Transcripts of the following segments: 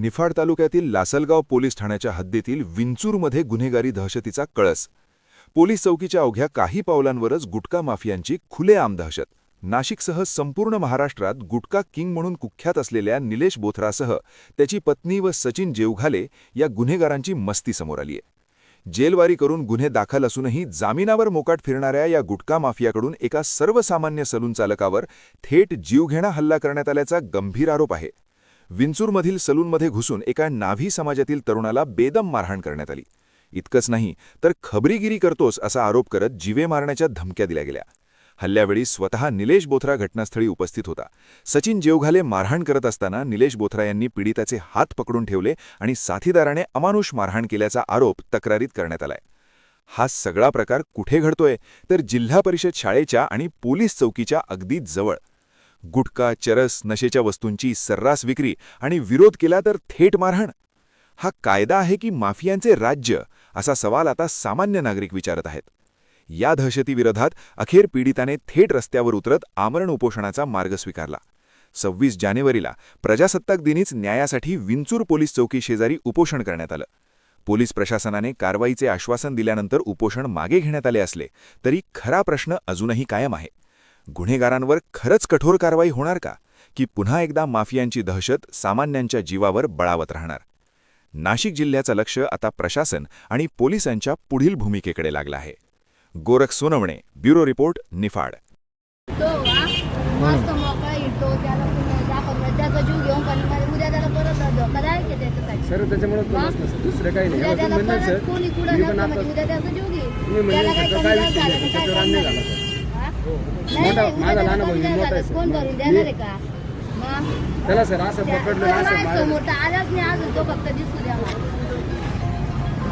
निफाड तालुक्यातील लासलगाव पोलीस ठाण्याच्या हद्दीतील विंचूरमध्ये गुन्हेगारी दहशतीचा कळस. पोलीस चौकीच्या अवघ्या काही पावलांवरच गुटखा माफियांची खुलेआम दहशत. नाशिकसह संपूर्ण महाराष्ट्रात गुटखा किंग म्हणून कुख्यात असलेल्या निलेश बोथरासह त्याची पत्नी व सचिन जेवघाले या गुन्हेगारांची मस्ती समोर आलीय. जेलवारी करून गुन्हे दाखल असूनही जामिनावर मोकाट फिरणाऱ्या या गुटखा माफियाकडून एका सर्वसामान्य सलून चालकावर थेट जीवघेणा हल्ला करण्यात आल्याचा गंभीर आरोप आहे. विंचूरमधील सलूनमध्ये घुसून एका नाभी समाजातील तरुणाला बेदम मारहाण करण्यात आली. इतकंच नाही तर खबरीगिरी करतोस असा आरोप करत जीवे मारण्याच्या धमक्या दिल्या गेल्या. हल्ल्यावेळी स्वतः निलेश बोथरा घटनास्थळी उपस्थित होता. सचिन जेवघाले मारहाण करत असताना निलेश बोथरा यांनी पीडिताचे हात पकडून ठेवले आणि साथीदाराने अमानुष मारहाण केल्याचा आरोप तक्रारीत करण्यात आलाय. हा सगळा प्रकार कुठे घडतोय तर जिल्हा परिषद शाळेच्या आणि पोलीस चौकीच्या अगदी जवळ. गुटखा चरस नशेच्या वस्तूंची सर्रास विक्री आणि विरोध केला तर थेट मारहाण. हा कायदा आहे की माफियांचे राज्य असा सवाल आता सामान्य नागरिक विचारत आहेत. या दहशतीविरोधात अखेर पीडिताने थेट रस्त्यावर उतरत आमरण उपोषणाचा मार्ग स्वीकारला. सव्वीस जानेवारीला प्रजासत्ताक दिनीच न्यायासाठी विंचूर पोलीस चौकी शेजारी उपोषण करण्यात आलं. पोलीस प्रशासनाने कारवाईचे आश्वासन दिल्यानंतर उपोषण मागे घेण्यात आले असले तरी खरा प्रश्न अजूनही कायम आहे. गुन्हेगारांवर खरंच कठोर कारवाई होणार का? की पुन्हा एकदा माफियांची दहशत सामान्यांच्या जीवावर बळावत राहणार? नाशिक जिल्ह्याचं लक्ष आता प्रशासन आणि पोलिसांच्या पुढील भूमिकेकडे लागलं आहे. Gorakh Sonawane bureau report Niphad. Sir त्याच्यामुळे. दुसरं काही नाही. मोठा- नाही, माझा लहान त्याला भाऊ कमी मोठा झालं आहे. तर सर. कोण भरून मी- देणार आहे का? मग? त्याला सर असं पकडलं ना असं समोर आलाच नाही अजून तो फक्त दिसू द्या मला.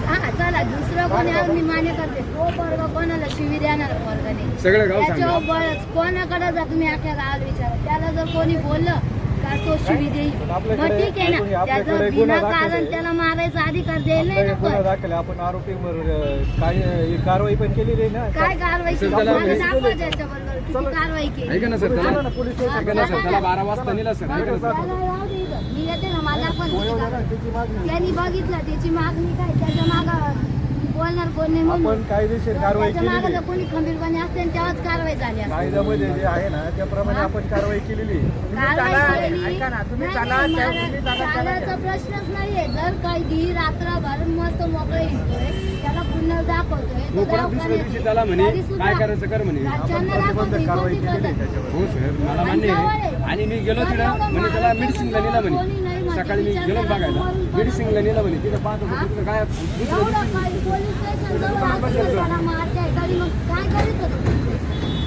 हा चला दुसरं कोणी आज मी मान्य करते. तो वर्ग कोणाला शिवी देणार वर्ग नाही सगळं गाव त्याच्यावर सांगा बळच. कोणाकडे जा तुम्ही अख्या गावाला विचारा. त्याला जर कोणी बोललं का तो शिवी देईल मग ठीक आहे ना. त्याचं बिना कारण त्याला मारायचा अधिकार द्यायला नाही गुन्हा दाखल आहे. आपण आरोपीवर अ, काय कारवाई पण केलेली आहे ना? काय कारवाई केली? त्याला मला दाखवा त्याच्याबरोबर किती कारवाई केली. ऐका ना सर चला त्याला ना पोलीस स्टेशन ऐका ना सर त्याला बारा वाजता नेला सर ऐका ना सर. त्याला राहू दे इथं. मी येते ना मला पण त्याची मागणी. त्यांनी बघितलं त्याची मागणी काय? त्याच्या माग बोलणार कोण नाही आपण म्हणून. कायदेशीर कारवाई त्याच्या मागं जर. कोणी खंबीरपणे असते आणि तेव्हाच कारवाई झाली असते. कायद्यामध्ये जे आहे ना त्याप्रमाणे आपण कारवाई केलेली आहे. कारवाई केली. नाही, नाही, मला चालायचा प्रश्नच नाहीये. जर काही दी रात्रभर मस्त मोकळे येतोय त्याला पुन्हा दाखवतोय तो तो परत दुसऱ्या दिवशी त्याला म्हणे तरी सुद्धा काय करायचं कर म्हणे. राज्यांना आपण दाखवतोय, प्रतिबंधक कारवाई कोणती केलेली आहे पद्धत? त्याच्यावर. हो मला मान्य आहे. आणि मी गेलो तिथं म्हणजे त्याला मेडिसिनला नेलं म्हणे. सकाळी मी गेलो बघायला. मेडिसिनला नेलं म्हणे. तिथं पाहत होतो तिथं काय दुसऱ्या एवढं दिवशी. काही पोलीस स्टेशन जवळ असून त्याला मारताय तरी मग काय करीत होतो?